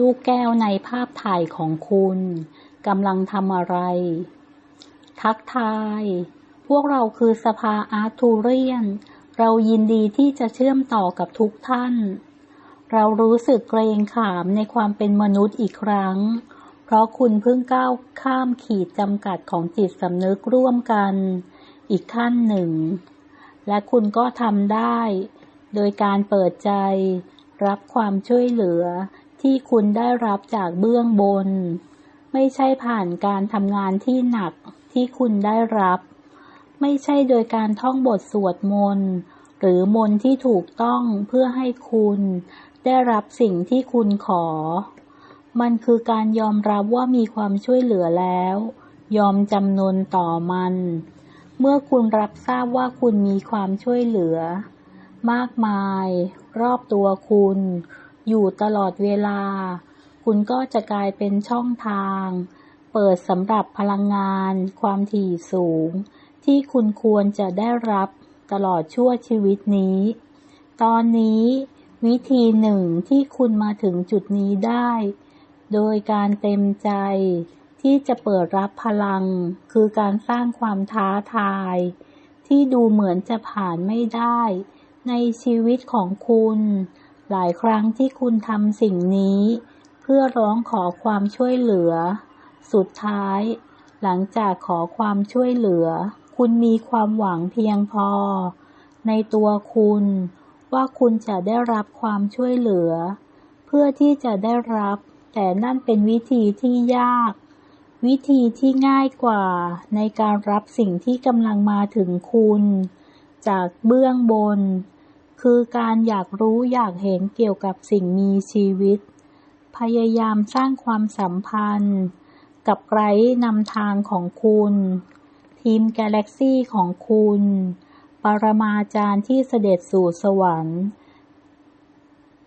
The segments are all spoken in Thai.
ลูกแก้วในภาพถ่ายของคุณกำลังทำอะไร ทักทาย พวกเราคือสภาอาร์ทูเรียน เรายินดีที่จะเชื่อมต่อกับทุกท่าน เรารู้สึกเกรงขามในความเป็นมนุษย์อีกครั้ง เพราะคุณเพิ่งก้าวข้ามขีดจำกัดของจิตสำนึกร่วมกัน อีกขั้นหนึ่ง และคุณก็ทำได้ โดยการเปิดใจ รับความช่วยเหลือ ที่คุณได้รับจากเบื้องบน ไม่ใช่ผ่านการทำงานที่หนักที่คุณได้รับ ไม่ใช่โดยการท่องบทสวดมนต์หรือมนต์ที่ถูกต้องเพื่อให้คุณได้รับสิ่งที่คุณขอ มันคือการยอมรับว่ามีความช่วยเหลือแล้ว ยอมจำนนต่อมัน เมื่อคุณรับทราบว่าคุณมีความช่วยเหลือ มากมาย รอบตัวคุณ อยู่ตลอดเวลา คุณก็จะกลายเป็นช่องทาง เปิดสำหรับพลังงาน ความถี่สูง ที่คุณควรจะได้รับตลอดชั่วชีวิตนี้ ตอนนี้วิธีหนึ่งที่คุณมาถึงจุดนี้ได้ โดยการเต็มใจที่จะเปิดรับพลัง คือการสร้างความท้าทาย ที่ดูเหมือนจะผ่านไม่ได้ ในชีวิตของคุณ หลายครั้งที่คุณทำสิ่งนี้ เพื่อร้องขอความช่วยเหลือ สุดท้าย หลังจากขอความช่วยเหลือ คุณมีความหวังเพียงพอ ในตัวคุณ ว่าคุณจะได้รับความช่วยเหลือ เพื่อที่จะได้รับ แต่นั่นเป็นวิธีที่ยาก วิธีที่ง่ายกว่า ในการรับสิ่งที่กำลังมาถึงคุณ จากเบื้องบน คือการอยากรู้อยากเห็นเกี่ยวกับสิ่งมีชีวิต พยายามสร้างความสัมพันธ์ กับไกด์นำทางของคุณ ทีมกาแล็กซี่ของคุณ ปรมาจารย์ที่เสด็จสู่สวรรค์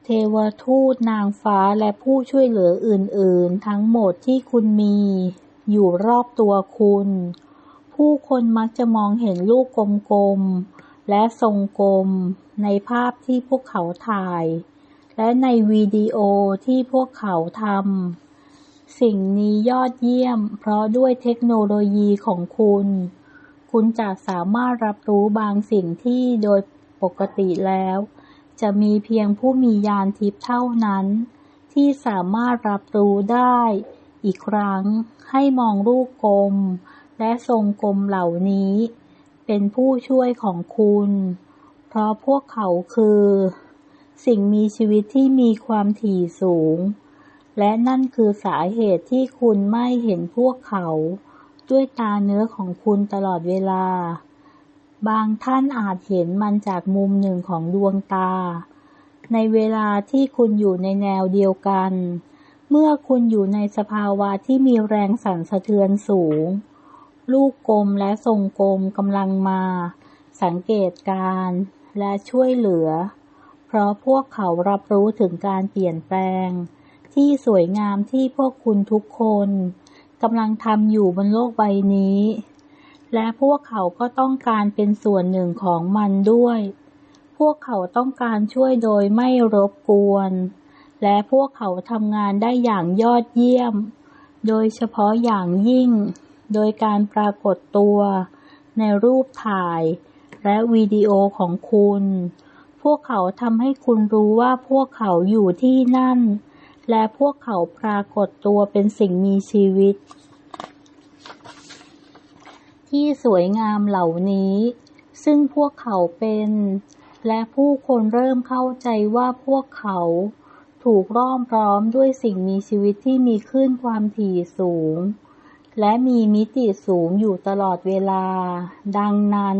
เทวทูตนางฟ้าและผู้ช่วยเหลืออื่น ๆ ทั้งหมดที่คุณมี อยู่รอบตัวคุณ ผู้คนมักจะมองเห็นลูกกลมๆ และทรงกลมในภาพที่พวกเขาถ่าย และในวิดีโอที่พวกเขาทำ สิ่งนี้ยอดเยี่ยม เพราะด้วยเทคโนโลยีของคุณ คุณจะสามารถรับรู้บางสิ่งที่โดยปกติแล้ว จะมีเพียงผู้มียานทิพย์เท่านั้น ที่สามารถรับรู้ได้ อีกครั้งให้มองรูปกลม และทรงกลมเหล่านี้ เป็นผู้ช่วยของคุณ เพราะพวกเขาคือ สิ่งมีชีวิตที่มีความถี่สูง และนั่นคือสาเหตุที่คุณไม่เห็นพวกเขา ด้วยตาเนื้อของคุณตลอดเวลา บางท่านอาจเห็นมันจากมุมหนึ่งของดวงตา ในเวลาที่คุณอยู่ในแนวเดียวกัน เมื่อคุณอยู่ในสภาวะที่มีแรงสั่นสะเทือนสูง ลูกกลมและทรงกลมกำลังมา สังเกตการและช่วยเหลือ เพราะพวกเขารับรู้ถึงการเปลี่ยนแปลง ที่สวยงามที่พวกคุณทุกคนกำลังทำอยู่บนโลกใบนี้ และพวกเขาก็ต้องการเป็นส่วนหนึ่งของมันด้วย พวกเขาต้องการช่วยโดยไม่รบกวน และพวกเขาทำงานได้อย่างยอดเยี่ยม โดยเฉพาะอย่างยิ่ง โดยการปรากฏตัวในรูปถ่ายและวิดีโอของคุณ พวกเขาทำให้คุณรู้ว่าพวกเขาอยู่ที่นั่น และพวกเขาปรากฏตัวเป็นสิ่งมีชีวิต ที่สวยงามเหล่านี้ ซึ่งพวกเขาเป็น และผู้คนเริ่มเข้าใจว่าพวกเขาถูกร้อมร้อมด้วยสิ่งมีชีวิตที่มีขึ้นความถี่สูง และมีมิติสูงอยู่ตลอดเวลา ดังนั้น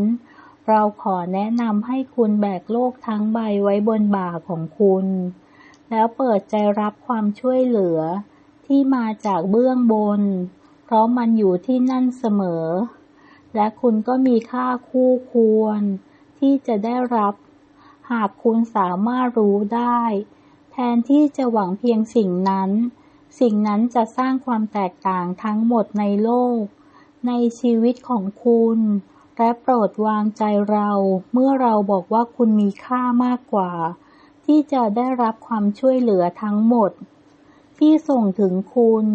เราขอแนะนำให้คุณแบกโลกทั้งใบไว้บนบ่าของคุณ แล้วเปิดใจรับความช่วยเหลือที่มาจากเบื้องบน เพราะมันอยู่ที่นั่นเสมอ และคุณก็มีค่าคู่ควร ที่จะได้รับ หากคุณสามารถรู้ได้ แทนที่จะหวังเพียงสิ่งนั้น สิ่งนั้นจะสร้างความแตกต่างทั้งหมดในโลก ในชีวิตของคุณ และโปรดวางใจเราเมื่อเราบอกว่าคุณมีค่ามากกว่า ที่จะได้รับความช่วยเหลือทั้งหมด ที่ส่งถึงคุณ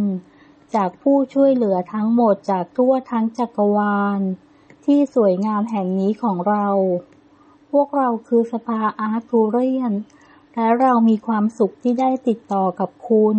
จากผู้ช่วยเหลือทั้งหมดจากทั่วทั้งจักรวาล ที่สวยงามแห่งนี้ของเรา พวกเราคือสภาอาร์ตูเรียน และเรามีความสุขที่ได้ติดต่อกับคุณ